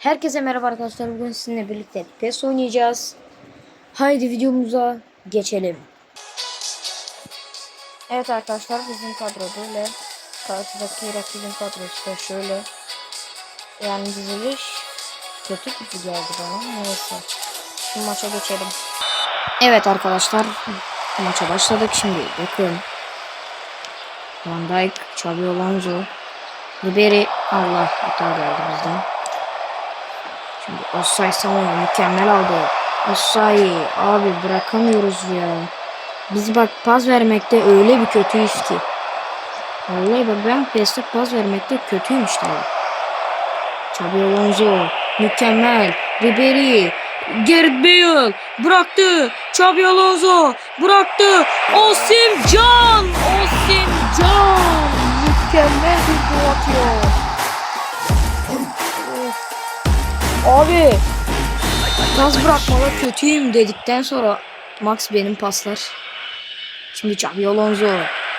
Herkese merhaba arkadaşlar. Bugün sizinle birlikte PES oynayacağız. Haydi videomuza geçelim. Evet arkadaşlar bizim kadro böyle. Karşıdaki rakibin kadrosu da şöyle. Yani diziliş kötü gibi geldi bana. Neyse. Şimdi maça geçelim. Evet arkadaşlar. Maça başladık şimdi. Bakın. Van Dijk, Xabi Alonso, Ribery. Allah hata geldi bizden. Şimdi Osay Samuel mükemmel aldı. Osay abi bırakamıyoruz ya. Biz bak pas vermekte öyle bir kötüyüz ki. Vallahi bak ben PES'te pas vermekte kötüyüm işte. Xabi Alonso mükemmel. Ribery Gareth Bale bıraktı. Xabi Alonso bıraktı. Osim Can. Osim Can. Mükemmel bir gol atıyor. Abi pas bırakmada kötüyüm dedikten sonra Max benim paslar. Şimdi Xabi Alonso.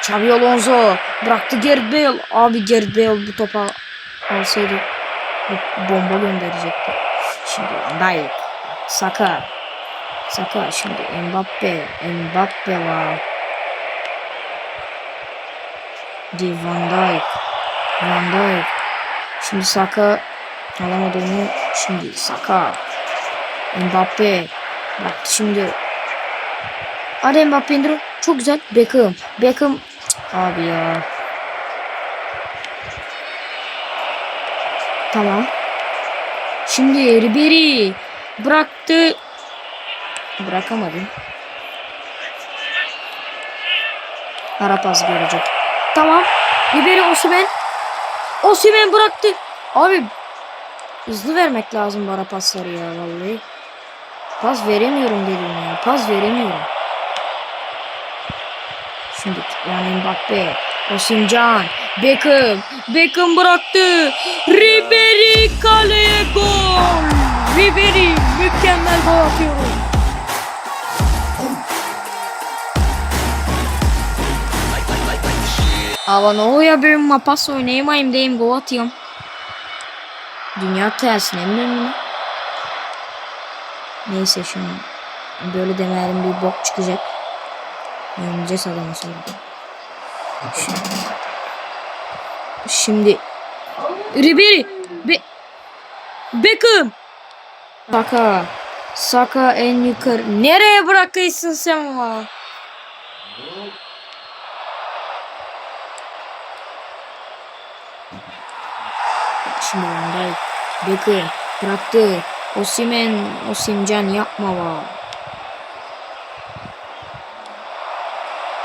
Xabi Alonso bıraktı Gareth Bale. Abi Gareth Bale bu topa alsaydı bomba gönderecekti. Şimdi Van Dijk. Saka. Saka şimdi Mbappe. Mbappe var. Di Van Dijk. Van Dijk. Şimdi Saka alamadı onu. Şimdi Saka. Mbappe. Bak şimdi. Hadi Mbappe indir. Çok güzel. Beckham. Beckham. Abi ya. Tamam. Şimdi Ribery bıraktı. Bırakamadım. Ara pas görecek. Tamam. Ribery Osimhen. Osimhen bıraktı. Abi hızlı vermek lazım bana pasları ya vallahi. Pas veremiyorum dedim ya. Pas veremiyorum. Şimdi yani Mbappe, Osimcan, Beckham, Beckham bıraktı. Ribery kaleye gol. Ribery mükemmel gol atıyor. Ama ne oluyor benim mapas oynayamayayım deyim gol atıyorum. Dünya tersine mi dönüyor? Neyse şimdi böyle demeyelim bir bok çıkacak. Yeneceğiz adamı sonra. Şimdi, Ribery Be Beckham Saka Saka en yukarı Nereye bırakıyorsun sen ama Şimdi Van Beckham bıraktı Osimen Osimcan yapma var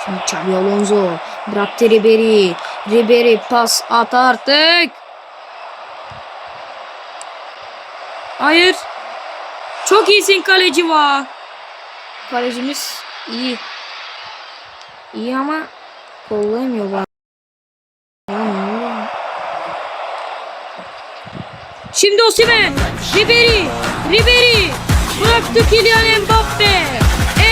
Şimdi Xabi Alonso bıraktı Ribery. Ribery pas at artık. Hayır. Çok iyisin kaleci var. Kalecimiz iyi. İyi ama kollayamıyor bana. Ya ne oluyor? Şimdi Osimhen. Ribery. Ribery. Bıraktı Kylian Mbappe.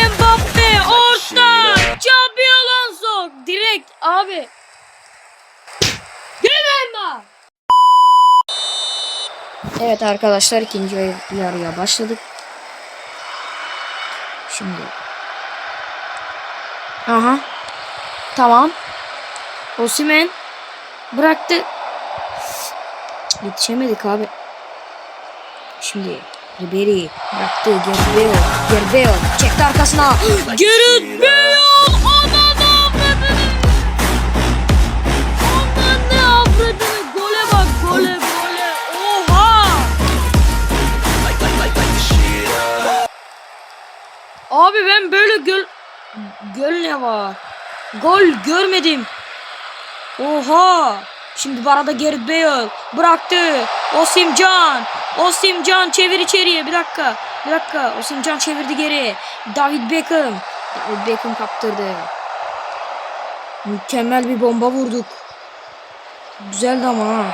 Mbappe orta. Xabi Alonso. Direkt abi. Girme Evet arkadaşlar ikinci yarıya başladık. Şimdi. Aha. Tamam. Osimhen bıraktı. Yetişemedik abi. Şimdi Ribery bıraktı. Gareth Bale çekti arkasına. Gareth Bale! Ananı avradını! Ananı avradını! Gole bak gole gole. Oha! Abi ben böyle göl... Göl ne var? Gol görmedim. Oha! Şimdi bu arada Gareth Bale bıraktı. Osimcan. Osimcan çevir içeriye. Bir dakika. Bir dakika. Osimcan çevirdi geri. David Beckham. David Beckham kaptırdı. Mükemmel bir bomba vurduk. Güzeldi ama ha.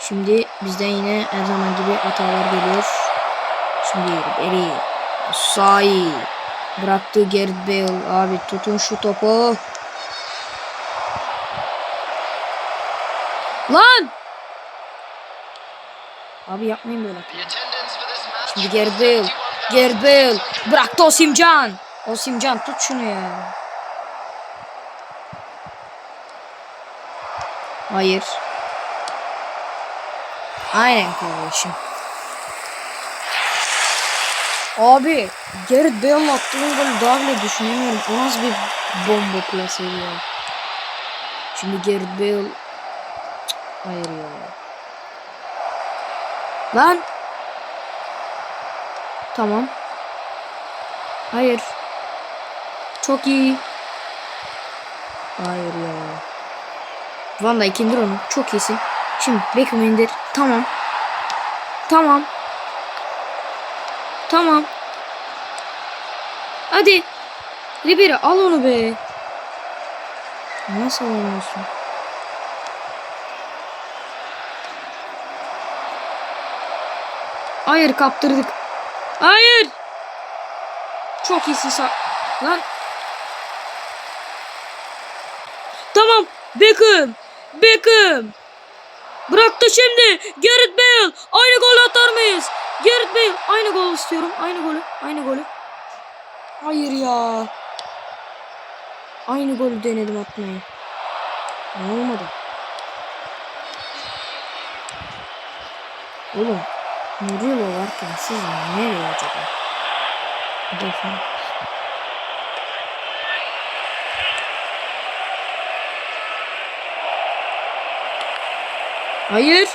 Şimdi bizden yine her zaman gibi hatalar geliyor. Şimdi Ribery. Say. Bıraktı Gareth Bale. Abi tutun şu topu. Lan! Abi yapmayın böyle. Şimdi Bale. Gareth Bale. Bıraktı Osimcan. Osimcan tut şunu ya. Hayır. Aynen kardeşim. Abi Gareth Bale'ın attığın golü daha bile düşünemiyorum. O nasıl bir bomba plasıydı ya. Şimdi Gareth Bale Ya. Lan. Tamam. Hayır. Çok iyi. Hayır ya. Van Dijk indir onu. Çok iyisin. Şimdi Beckham indir. Tamam. Tamam. Tamam. Hadi. Ribery al onu be. Nasıl alamıyorsun? Hayır kaptırdık. Hayır. Çok iyisin sa... Lan. Tamam. Beckham. Beckham. Bıraktı şimdi. Gareth Bale. Aynı gol atar mıyız? Gareth Bale. Aynı gol istiyorum. Aynı golü. Aynı golü. Hayır ya. Aynı golü denedim atmayı. Ne olmadı? Oğlum. Mourinho varken siz nereye acaba? Defan. Hayır.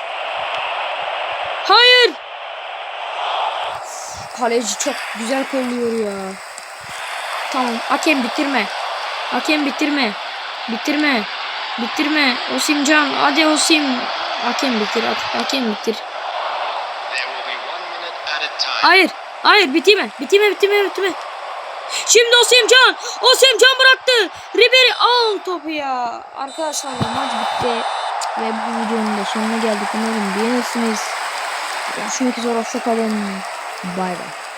Hayır. Kaleci çok güzel kolluyor ya. Tamam. Hakem bitirme. Hakem bitirme. Bitirme. Bitirme. Osimcan. Hadi Osim. Hakem bitir. Hakem bitir. Hayır. Hayır bitirme. Bitirme bitirme bitirme. Şimdi Osimcan. Osimcan bıraktı. Ribery al topu ya. Arkadaşlar maç bitti. Ve bu videonun da sonuna geldik. Umarım beğenirsiniz. Görüşmek üzere. Hoşçakalın. Bay bay.